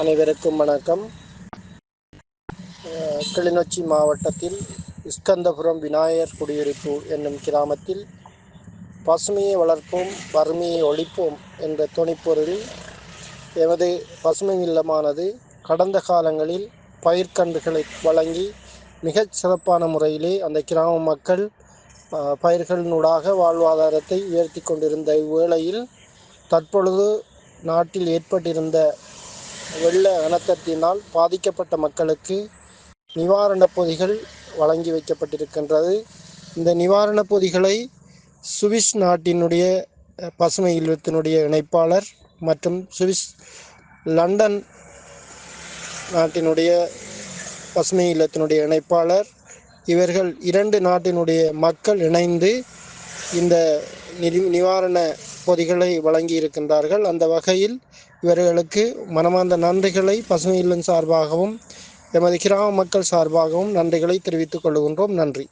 அனைவருக்கும் வணக்கம். கிளிநொச்சி மாவட்டத்தில் இஸ்கந்தபுரம் விநாயகர் குடியிருப்பு என்னும் கிராமத்தில் பசுமையை வளர்ப்போம் வறுமையை ஒழிப்போம் என்ற துணிப்பொருளில் எமது பசுமை இல்லமானது கடந்த காலங்களில் பயிர்கன்றுகளை வழங்கி மிகச் சிறப்பான முறையிலே அந்த கிராம மக்கள் பயிர்களினூடாக வாழ்வாதாரத்தை உயர்த்தி கொண்டிருந்த இவ்வேளையில் தற்பொழுது நாட்டில் ஏற்பட்டிருந்த வெள்ள அனர்த்தத்தினால் பாதிக்கப்பட்ட மக்களுக்கு நிவாரணப் பொதிகள் வழங்கி வைக்கப்பட்டிருக்கின்றது. இந்த நிவாரணப் பொதிகளை சுவிஸ் நாட்டினுடைய பசுமை இல்லத்தினுடைய இணைப்பாளர் மற்றும் சுவிஸ் லண்டன் நாட்டினுடைய பசுமை இல்லத்தினுடைய இணைப்பாளர். இவர்கள் இரண்டு நாட்டினுடைய மக்கள் இணைந்து இந்த நிதி நிவாரண பொதிகளை வழங்கி இருக்கின்றார்கள் அந்த வகையில் இவர்களுக்கு மனமார்ந்த நன்றிகளை பசுமை இல்லம் சார்பாகவும் எமது கிராம மக்கள் சார்பாகவும் நன்றிகளை தெரிவித்துக் கொள்கின்றோம். நன்றி.